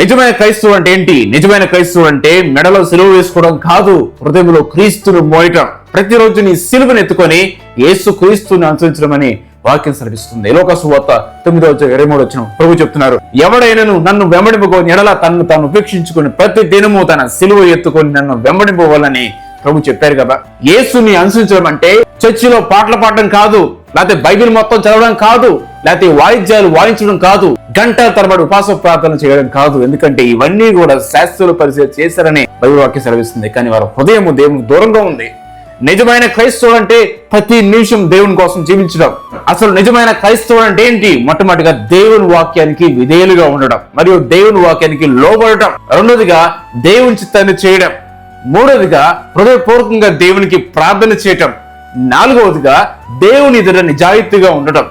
నిజమైన క్రైస్తవు అంటే ఏంటి? నిజమైన క్రైస్తవు అంటే మెడలో సిలువ వేసుకోవడం కాదు హృదయంలో క్రీస్తును మోయటం. ప్రతిరోజు నీ సిలువను ఎత్తుకొని యేసు క్రీస్తుని అనుసరించడమని వాక్యం సరిపిస్తుంది లోక వార్త తొమ్మిదో ఇరవై మూడు వచ్చిన ప్రభు చెప్తున్నారు. ఎవడైనను నన్ను వెంబడింపుకొని ఎడల తనను తాను ఉపేక్షించుకొని ప్రతి దినము తన సిలువ ఎత్తుకొని నన్ను వెంబడింపవాలని ప్రభు చెప్పారు కదా. యేసుని అనుసరించడం అంటే చర్చిలో పాటలు పాడడం కాదు లేకపోతే బైబిల్ మొత్తం చదవడం కాదు లేకపోతే వాయిద్యాలు వాయించడం కాదు గంటల తరబడి ఉపాస ప్రార్థన చేయడం కాదు. ఎందుకంటే ఇవన్నీ కూడా శాస్త్రులు పరిశీలి చేశారని బైబిల్ సెలవిస్తుంది. కానీ వారి హృదయం దేవునికి దూరంగా ఉంది. నిజమైన క్రైస్తవుడు అంటే ప్రతి నిమిషం దేవుని కోసం జీవించడం. అసలు నిజమైన క్రైస్తవుడు అంటే ఏంటి? మొట్టమొదటిగా దేవుని వాక్యానికి విధేయులుగా ఉండడం మరియు దేవుని వాక్యానికి లోబడటం రెండోదిగా దేవుని చిత్తాన్ని చేయడం. మూడవదిగా హృదయపూర్వకంగా దేవునికి ప్రార్థన చేయటం. నాలుగవదిగా దేవుని ఎదుట నిజాయితీగా ఉండటం.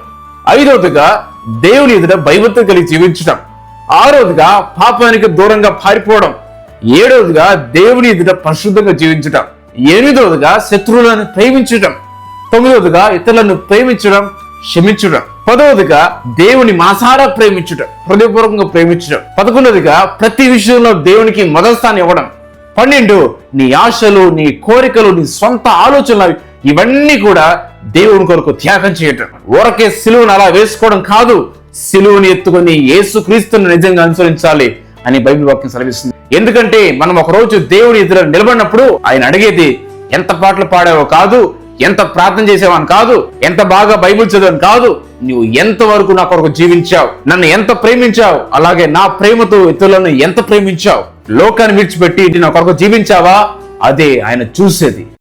ఐదవదిగా దేవుని ఎదుట భయభక్తి కలిగి జీవించడం ఆరోదిగా పాపానికి దూరంగా పారిపోవడం. ఏడవదిగా దేవుని ఎదుట పరిశుద్ధంగా జీవించటం. ఎనిమిదవదిగా శత్రువులను ప్రేమించటం. తొమ్మిదవదిగా ఇతరులను ప్రేమించడం క్షమించడం పదవదిగా దేవుని మాసారా ప్రేమించడం హృదయపూర్వకంగా ప్రేమించడం పదకొండవదిగా ప్రతి విషయంలో దేవునికి మొదటి స్థానం ఇవ్వడం. పన్నెండు నీ ఆశలు నీ కోరికలు నీ సొంత ఆలోచనలు ఇవన్నీ కూడా దేవుని కొరకు త్యాగం చేయటం. ఊరకే సిలువును అలా వేసుకోవడం కాదు సిలువుని ఎత్తుకొని యేసు క్రీస్తుని నిజంగా అనుసరించాలి అని బైబిల్ వాక్యం సెలవిస్తుంది. ఎందుకంటే మనం ఒక రోజు దేవుని ఎదురు నిలబడినప్పుడు ఆయన అడిగేది ఎంత పాటలు పాడావో కాదు ఎంత ప్రార్థన చేసేవాని కాదు ఎంత బాగా బైబిల్ చదివాను కాదు నువ్వు ఎంత వరకు నా కొరకు జీవించావు నన్ను ఎంత ప్రేమించావు అలాగే నా ప్రేమతో ఇతరులను ఎంత ప్రేమించావు లోకాన్ని విడిచిపెట్టి నా కొరకు జీవించావా? అదే ఆయన చూసేది.